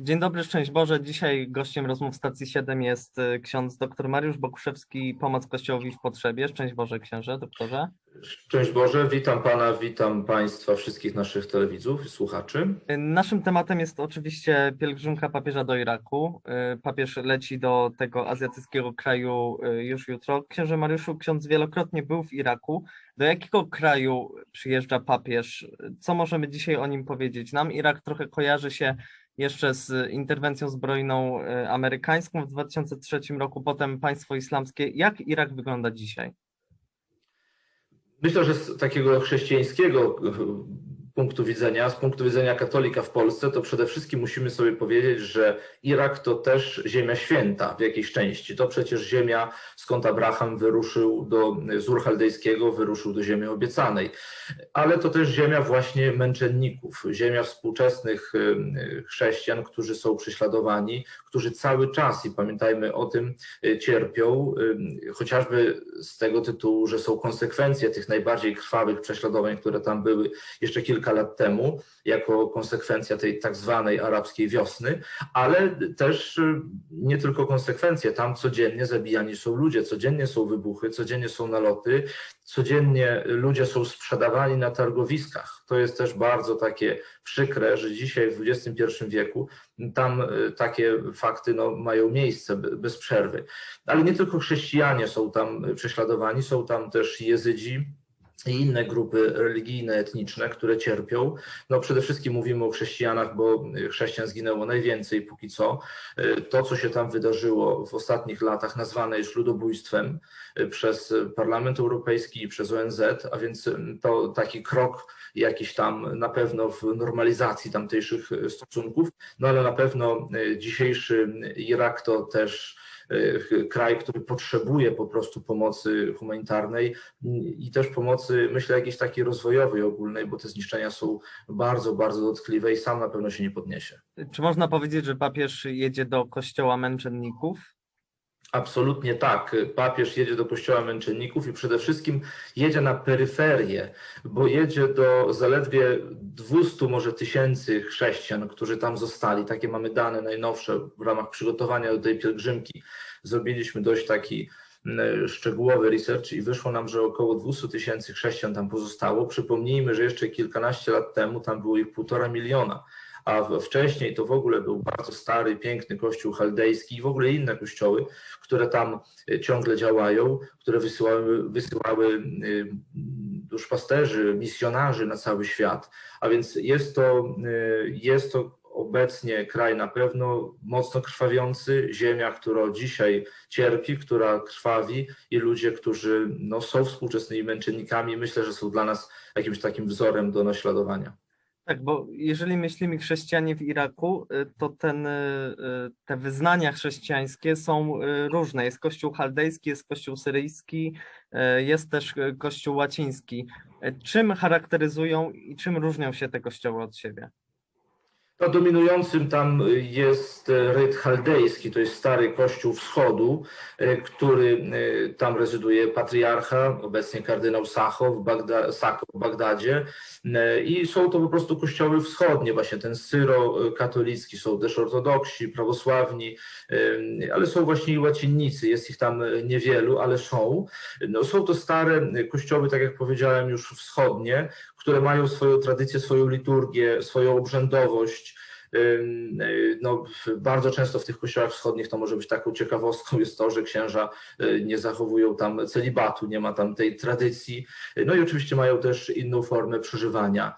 Dzień dobry, szczęść Boże. Dzisiaj gościem rozmów stacji 7 jest y, ksiądz dr Mariusz Bokuszewski, Pomoc Kościołowi w Potrzebie. Szczęść Boże, księże, doktorze. Szczęść Boże, witam Pana, witam Państwa, wszystkich naszych telewidzów i słuchaczy. Y, Naszym tematem jest oczywiście pielgrzymka papieża do Iraku. Y, Papież leci do tego azjatyckiego kraju już jutro. Księże Mariuszu, ksiądz wielokrotnie był w Iraku. Do jakiego kraju przyjeżdża papież? Co możemy dzisiaj o nim powiedzieć? Nam Irak trochę kojarzy się jeszcze z interwencją zbrojną y, amerykańską w 2003 roku, potem państwo islamskie. Jak Irak wygląda dzisiaj? Myślę, że z takiego chrześcijańskiego punktu widzenia, z punktu widzenia katolika w Polsce, to przede wszystkim musimy sobie powiedzieć, że Irak to też ziemia święta w jakiejś części. To przecież ziemia, skąd Abraham wyruszył do Zur Chaldejskiego, wyruszył do ziemi obiecanej. Ale to też ziemia właśnie męczenników, ziemia współczesnych chrześcijan, którzy są prześladowani, którzy cały czas, i pamiętajmy o tym, cierpią, chociażby z tego tytułu, że są konsekwencje tych najbardziej krwawych prześladowań, które tam były jeszcze kilka lat temu, jako konsekwencja tej tak zwanej arabskiej wiosny, ale też nie tylko konsekwencje, tam codziennie zabijani są ludzie, codziennie są wybuchy, codziennie są naloty, codziennie ludzie są sprzedawani na targowiskach. To jest też bardzo takie przykre, że dzisiaj w XXI wieku tam takie fakty no, mają miejsce bez przerwy. Ale nie tylko chrześcijanie są tam prześladowani, są tam też jezydzi, i inne grupy religijne, etniczne, które cierpią. No przede wszystkim mówimy o chrześcijanach, bo chrześcijan zginęło najwięcej póki co. To, co się tam wydarzyło w ostatnich latach, nazwane jest ludobójstwem przez Parlament Europejski i przez ONZ, a więc to taki krok jakiś tam na pewno w normalizacji tamtejszych stosunków, no ale na pewno dzisiejszy Irak to też kraj, który potrzebuje po prostu pomocy humanitarnej i też pomocy, myślę, jakiejś takiej rozwojowej ogólnej, bo te zniszczenia są bardzo, bardzo dotkliwe i sam na pewno się nie podniesie. Czy można powiedzieć, że papież jedzie do kościoła męczenników? Absolutnie tak. Papież jedzie do kościoła męczenników i przede wszystkim jedzie na peryferię, bo jedzie do zaledwie 200 może tysięcy chrześcijan, którzy tam zostali. Takie mamy dane najnowsze w ramach przygotowania do tej pielgrzymki. Zrobiliśmy dość taki szczegółowy research i wyszło nam, że około 200 tysięcy chrześcijan tam pozostało. Przypomnijmy, że jeszcze kilkanaście lat temu tam było ich półtora miliona a wcześniej to w ogóle był bardzo stary, piękny kościół chaldejski i w ogóle inne kościoły, które tam ciągle działają, które wysyłały, wysyłały duszpasterzy, misjonarzy na cały świat. A więc jest to, jest to obecnie kraj na pewno mocno krwawiący, ziemia, która dzisiaj cierpi, która krwawi i ludzie, którzy no, są współczesnymi męczennikami, myślę, że są dla nas jakimś takim wzorem do naśladowania. Tak, bo jeżeli myślimy chrześcijanie w Iraku, to ten, te wyznania chrześcijańskie są różne. Jest kościół chaldejski, jest kościół syryjski, jest też kościół łaciński. Czym charakteryzują i czym różnią się te kościoły od siebie? No, dominującym tam jest ryt chaldejski, to jest stary kościół wschodu, który tam rezyduje patriarcha, obecnie kardynał Sacho w, Bagda Sako w Bagdadzie i są to po prostu kościoły wschodnie, właśnie ten syro-katolicki, są też ortodoksi, prawosławni, ale są właśnie i łacinnicy, jest ich tam niewielu, ale są. No, są to stare kościoły, tak jak powiedziałem, już wschodnie, które mają swoją tradycję, swoją liturgię, swoją obrzędowość. No, bardzo często w tych kościołach wschodnich to może być taką ciekawostką jest to, że księża nie zachowują tam celibatu, nie ma tam tej tradycji. No i oczywiście mają też inną formę przeżywania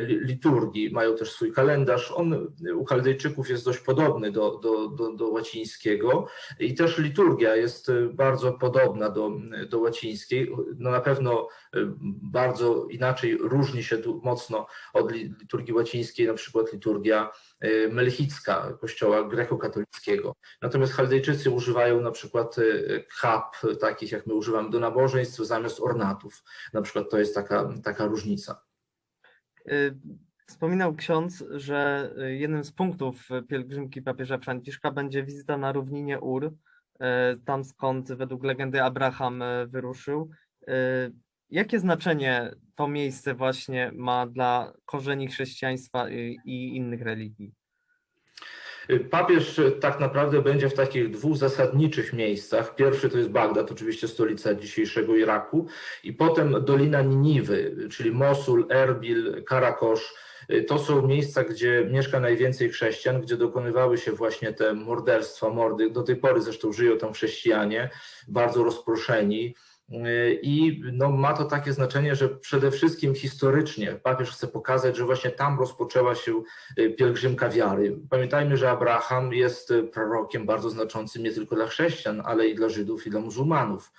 liturgii, mają też swój kalendarz. On u Chaldejczyków jest dość podobny do, do, do, do łacińskiego i też liturgia jest bardzo podobna do, do łacińskiej. No na pewno bardzo inaczej różni się mocno od liturgii łacińskiej, na przykład liturgia melchicka kościoła grekokatolickiego. Natomiast Chaldejczycy używają na przykład chap, takich jak my używamy do nabożeństw, zamiast ornatów. Na przykład to jest taka, taka różnica. Wspominał ksiądz, że jednym z punktów pielgrzymki papieża Franciszka będzie wizyta na równinie Ur, tam skąd według legendy Abraham wyruszył. Jakie znaczenie to miejsce właśnie ma dla korzeni chrześcijaństwa i innych religii? Papież tak naprawdę będzie w takich dwóch zasadniczych miejscach. Pierwszy to jest Bagdad, oczywiście stolica dzisiejszego Iraku, i potem Dolina Niniwy, czyli Mosul, Erbil, Karakosz. To są miejsca, gdzie mieszka najwięcej chrześcijan, gdzie dokonywały się właśnie te morderstwa, mordy. Do tej pory zresztą żyją tam chrześcijanie, bardzo rozproszeni. I no, ma to takie znaczenie, że przede wszystkim historycznie papież chce pokazać, że właśnie tam rozpoczęła się pielgrzymka wiary. Pamiętajmy, że Abraham jest prorokiem bardzo znaczącym nie tylko dla chrześcijan, ale i dla Żydów i dla muzułmanów.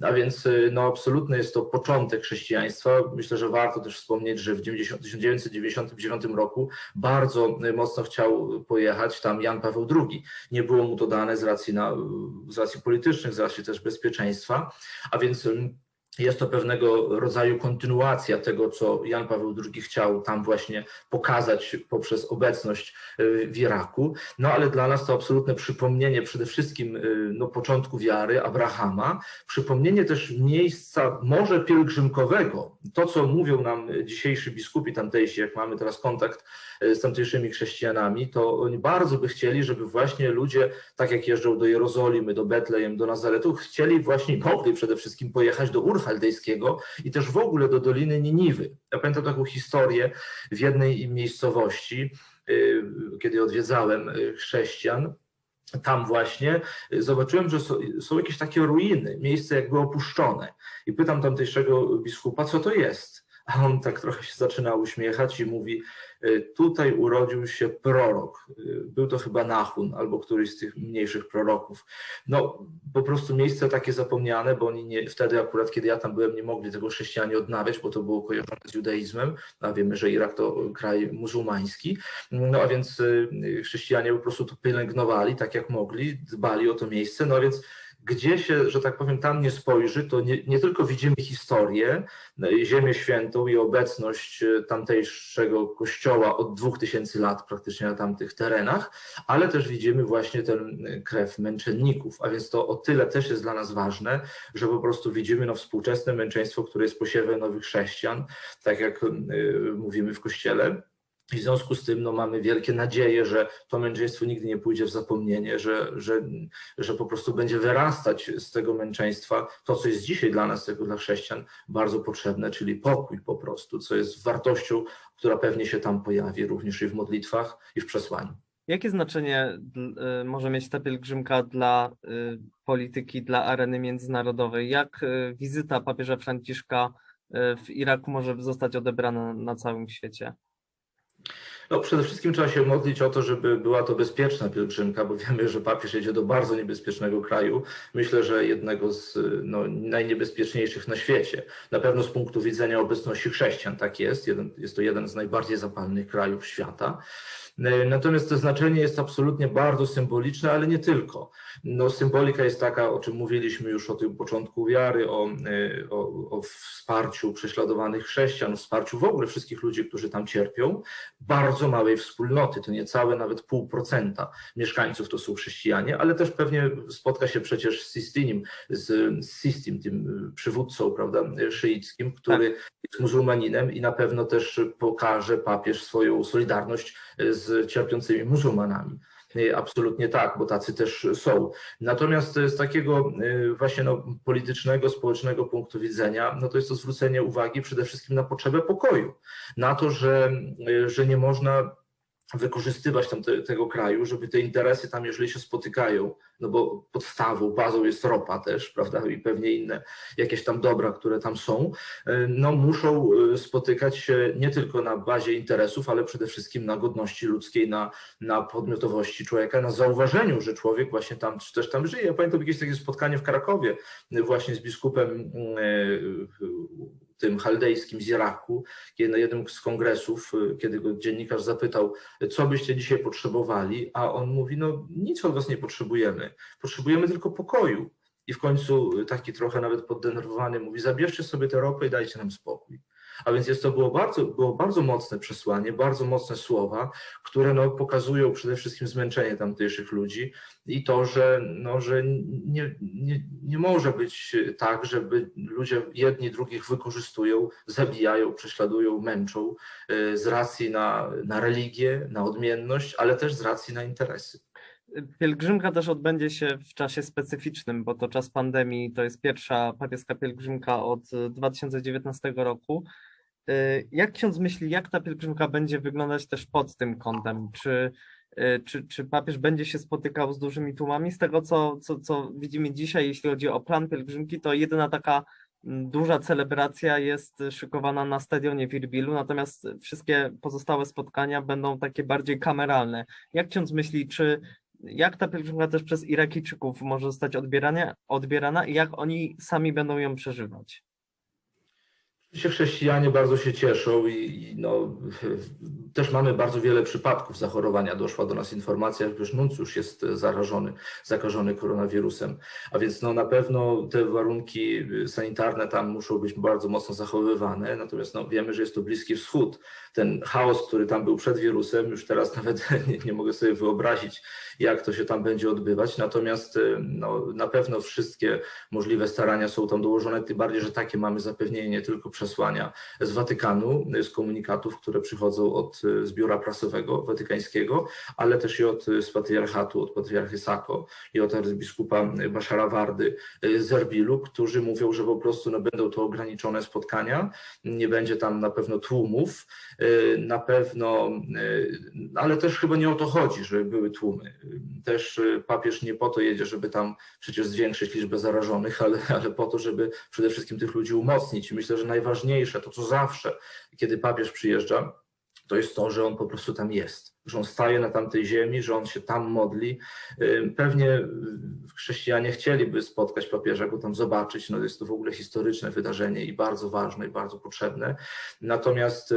A więc no, absolutny jest to początek chrześcijaństwa. Myślę, że warto też wspomnieć, że w 90, 1999 roku bardzo mocno chciał pojechać tam Jan Paweł II. Nie było mu to dane z racji, na, z racji politycznych, z racji też bezpieczeństwa. A więc jest to pewnego rodzaju kontynuacja tego, co Jan Paweł II chciał tam właśnie pokazać poprzez obecność w Iraku. No ale dla nas to absolutne przypomnienie przede wszystkim no, początku wiary Abrahama, przypomnienie też miejsca może pielgrzymkowego. To, co mówią nam dzisiejsi biskupi tamtejsi, jak mamy teraz kontakt z tamtejszymi chrześcijanami, to oni bardzo by chcieli, żeby właśnie ludzie, tak jak jeżdżą do Jerozolimy, do Betlejem, do Nazaretu, chcieli właśnie, mogli przede wszystkim pojechać do Ur Chaldejskiego i też w ogóle do Doliny Niniwy. Ja pamiętam taką historię w jednej miejscowości, kiedy odwiedzałem chrześcijan, tam właśnie zobaczyłem, że są, są, jakieś takie ruiny, miejsce jakby opuszczone. I pytam tamtejszego biskupa, co to jest? A on tak trochę się zaczyna uśmiechać i mówi: Tutaj urodził się prorok. Był to chyba Nahun albo któryś z tych mniejszych proroków. No, po prostu miejsce takie zapomniane, bo oni nie, wtedy akurat, kiedy ja tam byłem, nie mogli tego chrześcijanie odnawiać, bo to było kojarzone z judaizmem, a wiemy, że Irak to kraj muzułmański. No a więc chrześcijanie po prostu to pielęgnowali tak jak mogli, dbali o to miejsce. No a więc gdzie się, że tak powiem, tam nie spojrzy, to nie, nie, tylko widzimy historię, Ziemię Świętą i obecność tamtejszego kościoła od 2000 lat praktycznie na tamtych terenach, ale też widzimy właśnie ten krew męczenników, a więc to o tyle też jest dla nas ważne, że po prostu widzimy no, współczesne męczeństwo, które jest posiewem nowych chrześcijan, tak jak mówimy w kościele. I w związku z tym no, mamy wielkie nadzieje, że to męczeństwo nigdy nie pójdzie w zapomnienie, że, że, że po prostu będzie wyrastać z tego męczeństwa to, co jest dzisiaj dla nas, jako dla chrześcijan, bardzo potrzebne, czyli pokój po prostu, co jest wartością, która pewnie się tam pojawi również i w modlitwach, i w przesłaniu. Jakie znaczenie y, może mieć ta pielgrzymka dla y, polityki, dla areny międzynarodowej? Jak y, wizyta papieża Franciszka w Iraku może zostać odebrana na całym świecie? No, przede wszystkim trzeba się modlić o to, żeby była to bezpieczna pielgrzymka, bo wiemy, że papież jedzie do bardzo niebezpiecznego kraju. Myślę, że jednego z no, najniebezpieczniejszych na świecie. Na pewno z punktu widzenia obecności chrześcijan tak jest. Jeden, jest to jeden z najbardziej zapalnych krajów świata. Natomiast to znaczenie jest absolutnie bardzo symboliczne, ale nie tylko. No, symbolika jest taka, o czym mówiliśmy już o tym początku wiary, o, o, o wsparciu prześladowanych chrześcijan, wsparciu w ogóle wszystkich ludzi, którzy tam cierpią. Bardzo małej wspólnoty, to niecałe nawet pół procenta mieszkańców to są chrześcijanie, ale też pewnie spotka się przecież z Sistinim, z Sistim, tym przywódcą prawda, szyickim, który tak. jest muzułmaninem i na pewno też pokaże papież swoją solidarność z cierpiącymi muzułmanami. Absolutnie tak, bo tacy też są. Natomiast z takiego właśnie no, politycznego, społecznego punktu widzenia, no to jest to zwrócenie uwagi przede wszystkim na potrzebę pokoju, na to, że, że nie można wykorzystywać tam te, tego kraju, żeby te interesy tam, jeżeli się spotykają, no bo podstawą, bazą jest ropa też, prawda, i pewnie inne jakieś tam dobra, które tam są, no muszą spotykać się nie tylko na bazie interesów, ale przede wszystkim na godności ludzkiej, na, na podmiotowości człowieka, na zauważeniu, że człowiek właśnie tam też tam żyje. Ja pamiętam jakieś takie spotkanie w Krakowie właśnie z biskupem tym chaldejskim z Iraku, kiedy na jednym z kongresów, kiedy go dziennikarz zapytał, co byście dzisiaj potrzebowali, a on mówi, no nic od was nie potrzebujemy, potrzebujemy tylko pokoju. I w końcu taki trochę nawet poddenerwowany mówi, zabierzcie sobie tę ropę i dajcie nam spokój. A więc jest to było bardzo, było bardzo mocne przesłanie, bardzo mocne słowa, które no, pokazują przede wszystkim zmęczenie tamtejszych ludzi i to, że, no, że nie, nie, nie może być tak, żeby ludzie jedni drugich wykorzystują, zabijają, prześladują, męczą y, z racji na, na religię, na odmienność, ale też z racji na interesy. Pielgrzymka też odbędzie się w czasie specyficznym, bo to czas pandemii, to jest pierwsza papieska pielgrzymka od 2019 roku. Y, jak ksiądz myśli, jak ta pielgrzymka będzie wyglądać też pod tym kątem? Czy, y, czy, czy papież będzie się spotykał z dużymi tłumami? Z tego, co, co, co widzimy dzisiaj, jeśli chodzi o plan pielgrzymki, to jedyna taka duża celebracja jest szykowana na stadionie w Irbilu, natomiast wszystkie pozostałe spotkania będą takie bardziej kameralne. Jak ksiądz myśli, czy jak ta pielgrzymka też przez Irakijczyków może zostać odbierana, odbierana i jak oni sami będą ją przeżywać? Oczywiście chrześcijanie bardzo się cieszą i, i no, też mamy bardzo wiele przypadków zachorowania. Doszła do nas informacja, że nuncjusz jest zarażony, zakażony koronawirusem. A więc no, na pewno te warunki sanitarne tam muszą być bardzo mocno zachowywane. Natomiast no, wiemy, że jest to Bliski Wschód. Ten chaos, który tam był przed wirusem, już teraz nawet nie, nie mogę sobie wyobrazić, jak to się tam będzie odbywać. Natomiast no, na pewno wszystkie możliwe starania są tam dołożone, tym bardziej, że takie mamy zapewnienie nie tylko przesłania z Watykanu, z komunikatów, które przychodzą od z biura prasowego watykańskiego, ale też i od z patriarchatu, od patriarchy Sako i od arcybiskupa Baszara Wardy z Erbilu, którzy mówią, że po prostu no, będą to ograniczone spotkania, nie będzie tam na pewno tłumów, na pewno, ale też chyba nie o to chodzi, żeby były tłumy. Też papież nie po to jedzie, żeby tam przecież zwiększyć liczbę zarażonych, ale, ale po to, żeby przede wszystkim tych ludzi umocnić. I myślę, że najważniejsze, to co zawsze, kiedy papież przyjeżdża, to jest to, że on po prostu tam jest że on staje na tamtej ziemi, że on się tam modli. Pewnie chrześcijanie chcieliby spotkać papieża, go tam zobaczyć. No jest to w ogóle historyczne wydarzenie i bardzo ważne i bardzo potrzebne. Natomiast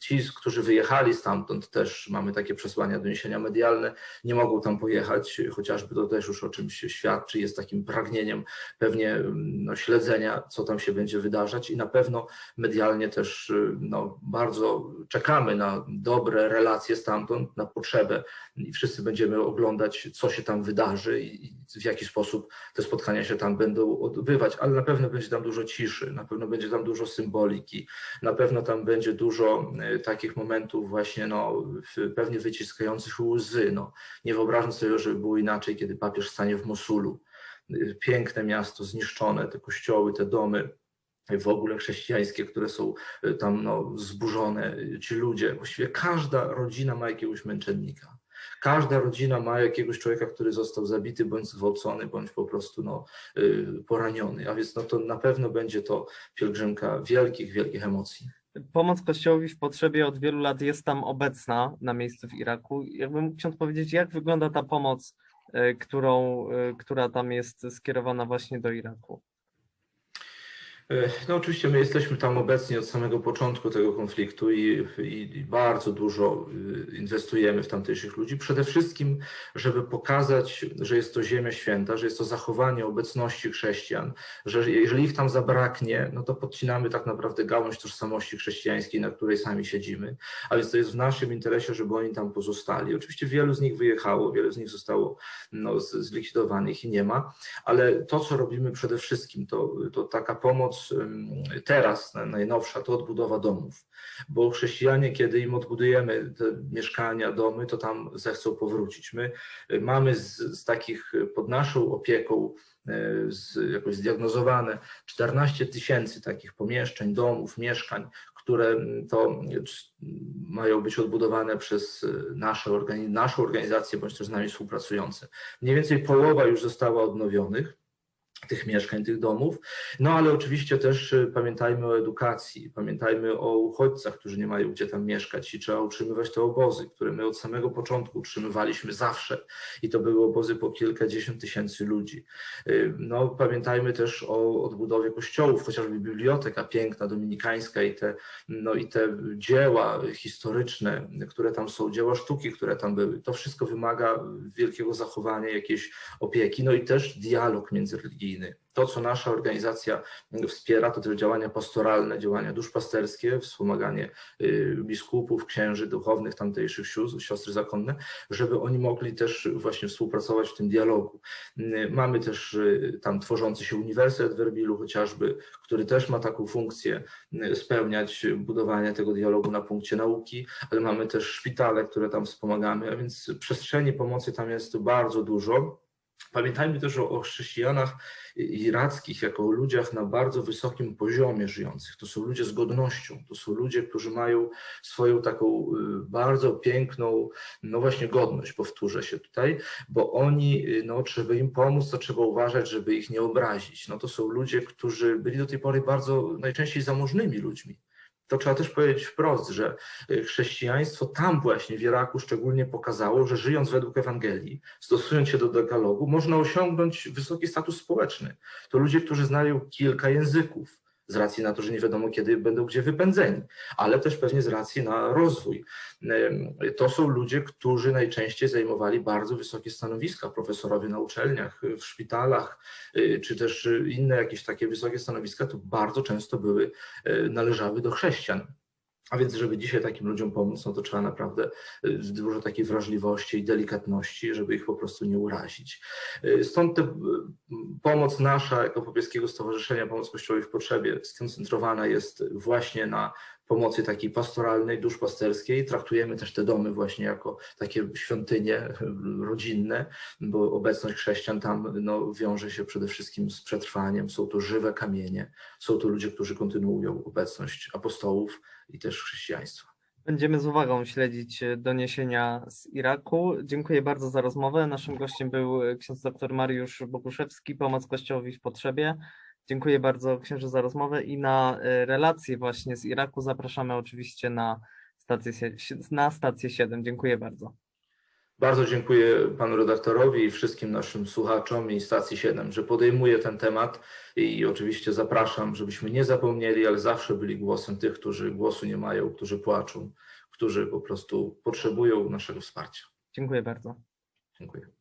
ci, którzy wyjechali stamtąd, też mamy takie przesłania, doniesienia medialne, nie mogą tam pojechać, chociażby to też już o czymś świadczy, jest takim pragnieniem pewnie no, śledzenia, co tam się będzie wydarzać i na pewno medialnie też no, bardzo czekamy na dobre relacje z stamtąd na potrzebę i wszyscy będziemy oglądać, co się tam wydarzy i w jaki sposób te spotkania się tam będą odbywać, ale na pewno będzie tam dużo ciszy, na pewno będzie tam dużo symboliki, na pewno tam będzie dużo e, takich momentów właśnie no, pewnie wyciskających łzy. No. Nie wyobrażam sobie, żeby było inaczej, kiedy papież stanie w Mosulu. E, piękne miasto, zniszczone, te kościoły, te domy, w ogóle chrześcijańskie, które są y, tam no, zburzone, ci ludzie, właściwie każda rodzina ma jakiegoś męczennika. Każda rodzina ma jakiegoś człowieka, który został zabity, bądź zgwałcony, bądź po prostu no, y, poraniony. A więc no, to na pewno będzie to pielgrzymka wielkich, wielkich emocji. Pomoc Kościołowi w potrzebie od wielu lat jest tam obecna na miejscu w Iraku. Jakbym mógł ksiądz powiedzieć, jak wygląda ta pomoc, y, którą, która tam jest skierowana właśnie do Iraku? E, no oczywiście my jesteśmy tam obecni od samego początku tego konfliktu i, i, bardzo dużo y, inwestujemy w tamtejszych ludzi. Przede wszystkim, żeby pokazać, że jest to ziemia święta, że jest to zachowanie obecności chrześcijan, że jeżeli ich tam zabraknie, no to podcinamy tak naprawdę gałąź tożsamości chrześcijańskiej, na której sami siedzimy. A więc to jest w naszym interesie, żeby oni tam pozostali. Oczywiście wielu z nich wyjechało, wielu z nich zostało no, zlikwidowanych i nie ma, ale to, co robimy przede wszystkim, to, to taka pomoc, teraz, najnowsza, to odbudowa domów, bo chrześcijanie, kiedy im odbudujemy te mieszkania, domy, to tam zechcą powrócić. My y, mamy z, z takich y, pod naszą opieką y, z, jakoś zdiagnozowane 14 tysięcy takich pomieszczeń, domów, mieszkań, które to mają być odbudowane przez nasze organi naszą organizację bądź też z nami współpracujące. Mniej więcej połowa już została odnowionych tych mieszkań, tych domów. No ale oczywiście też y, pamiętajmy o edukacji, pamiętajmy o uchodźcach, którzy nie mają gdzie tam mieszkać i trzeba utrzymywać te obozy, które my od samego początku utrzymywaliśmy zawsze i to były obozy po kilkadziesiąt tysięcy ludzi. Y, no pamiętajmy też o odbudowie kościołów, chociażby biblioteka piękna, dominikańska i te, no, i te dzieła historyczne, które tam są, dzieła sztuki, które tam były. To wszystko wymaga wielkiego zachowania, jakiejś opieki, no i też dialog międzyreligijny misyjny. To, co nasza organizacja wspiera, to też działania pastoralne, działania duszpasterskie, wspomaganie y, biskupów, księży, duchownych tamtejszych sióstr, siostry zakonne, żeby oni mogli też właśnie współpracować w tym dialogu. Y, Mamy też y, tam tworzący się Uniwersytet w Erbilu chociażby, który też ma taką funkcję spełniać budowanie tego dialogu na punkcie nauki, ale mamy też szpitale, które tam wspomagamy, a więc przestrzeni pomocy tam jest bardzo dużo. Pamiętajmy też o, o chrześcijanach irackich jako o ludziach na bardzo wysokim poziomie żyjących. To są ludzie z godnością, to są ludzie, którzy mają swoją taką y, bardzo piękną, no właśnie godność, powtórzę się tutaj, bo oni, y, no żeby im pomóc, to trzeba uważać, żeby ich nie obrazić. No to są ludzie, którzy byli do tej pory bardzo najczęściej zamożnymi ludźmi. To trzeba też powiedzieć wprost, że y, chrześcijaństwo tam właśnie w Iraku szczególnie pokazało, że żyjąc według Ewangelii, stosując się do dekalogu, można osiągnąć wysoki status społeczny. To ludzie, którzy znają kilka języków, z racji na to, że nie wiadomo kiedy będą gdzie wypędzeni, ale też pewnie z racji na rozwój. To są ludzie, którzy najczęściej zajmowali bardzo wysokie stanowiska, profesorowie na uczelniach, w szpitalach, y, czy też y, inne jakieś takie wysokie stanowiska, to bardzo często były, y, należały do chrześcijan. A więc, żeby dzisiaj takim ludziom pomóc, no to trzeba naprawdę y, dużo takiej wrażliwości i delikatności, żeby ich po prostu nie urazić. Y, Stąd te, y, pomoc nasza jako Popieskiego Stowarzyszenia Pomoc Kościołowi w Potrzebie skoncentrowana jest właśnie na pomocy takiej pastoralnej, duszpasterskiej. Traktujemy też te domy właśnie jako takie świątynie rodzinne, bo obecność chrześcijan tam no, wiąże się przede wszystkim z przetrwaniem. Są to żywe kamienie, są to ludzie, którzy kontynuują obecność apostołów i też chrześcijaństwa. Będziemy z uwagą śledzić e, doniesienia z Iraku. Dziękuję bardzo za rozmowę. Naszym gościem był e, ksiądz dr Mariusz Boguszewski, Pomoc Kościołowi w Potrzebie. Dziękuję bardzo księży za rozmowę i na e, relacje właśnie z Iraku zapraszamy oczywiście na stację, na stację 7. Dziękuję bardzo. Bardzo dziękuję panu redaktorowi i wszystkim naszym słuchaczom i stacji 7, że podejmuje ten temat i oczywiście zapraszam, żebyśmy nie zapomnieli, ale zawsze byli głosem tych, którzy głosu nie mają, którzy płaczą, którzy po prostu potrzebują naszego wsparcia. Dziękuję bardzo. Dziękuję.